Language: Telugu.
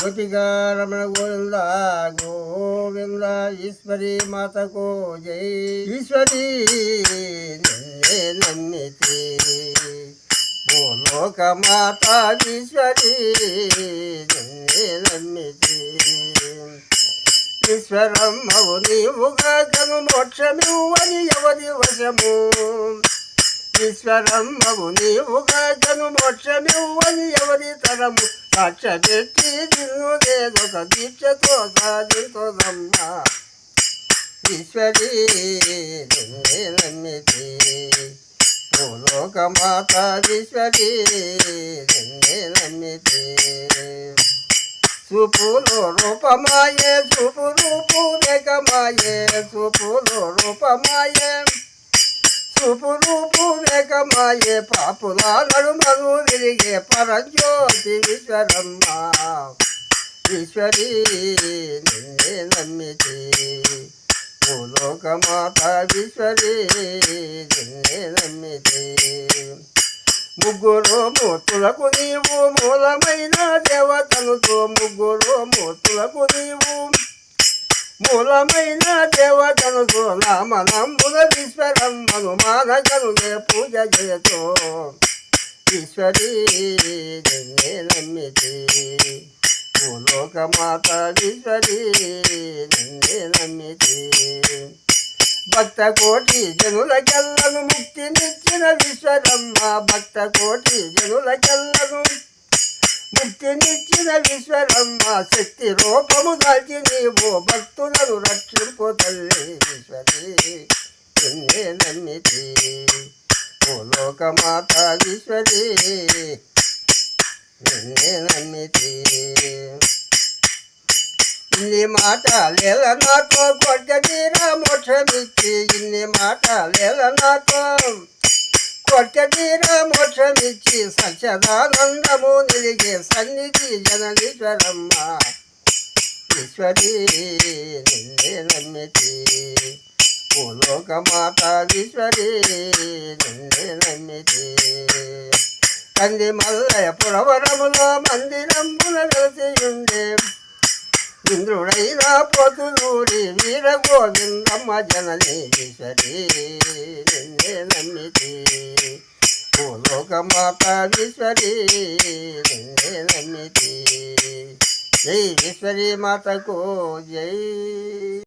గోపికా గోవింద గోవింద ఈశ్వరి మాతకో జై. ఈశ్వరి నమ్మితే భూలోక మాత ఈశ్వరి నమ్మితే ఈశ్వరం నీవుగా కను మోక్షమివ్వని ఎవరి వశము? ఈశ్వరమ్మవు నీవు గను మోక్షమివ్వని ఎవరి తరము? సాక్ష పెట్టి నిన్ను లేదొక దీక్షతో సాధించదమ్మా. ఈశ్వరీ నిన్నే నమ్మితే. భూలోక మాత ఈశ్వరి నిన్నే నమ్మితే. చూపులో రూపమాయే చూపు రూపు రేఖమాయే చూపులో రూపమాయే. రూపు రూపు వేగమాయే పాపుల నడుమను తిరిగే పరజ్యోతి ఈశ్వరమ్మ. ఈశ్వరి నిన్నే నమ్మితే భూలోకమాత ఈశ్వరీ నిన్నే నమ్మితే ముగ్గురు మూర్తులకు నీవు మూలమైన దేవతలతో ముగ్గురు మూర్తులకు నీవు మూలమైన దేవతలతో నామనంబుల ఈశ్వరమ్మను మానగనులే పూజ చేయతో ఈశ్వరి నిన్నే నమ్మితే. భూలోక మాత ఈశ్వరీ నిన్నే భక్త కోటి జనులకెల్లను ముక్తినిచ్చిన విశ్వరమ్మ భక్త కోటి జనులకెల్లను ముక్తినిచ్చిన విశ్వరమ్మ శక్తి రూపము దాల్చి నీవు భక్తులను రక్షింపు తల్లి ఈశ్వరి. నిన్నే నమ్మితి. లోకమాత ఈశ్వరి. నిన్నే నమ్మితి. ఇన్ని మాటలేల నాతో కొట్టదీర మోక్షమిచ్చి ఇన్ని మాటలేల నాతో కొట్టదీర మోక్షమిచ్చి సత్యదానందము నిలిగే సన్నిధి జననీశ్వరమ్మ. ఈశ్వరి నిన్నే నమ్మితి. ఓ లోకమాత ఈశ్వరి నిన్నే నమ్మితి. కంది మల్లయ పురవరములో మందిరమున వెలసియుండే ఇంద్రుడైనా పొతులూరి వీర గోవిందమ్మ జనని ఈశ్వరి నిన్నే లోకమాత జై విశ్వరీ మాతకు జై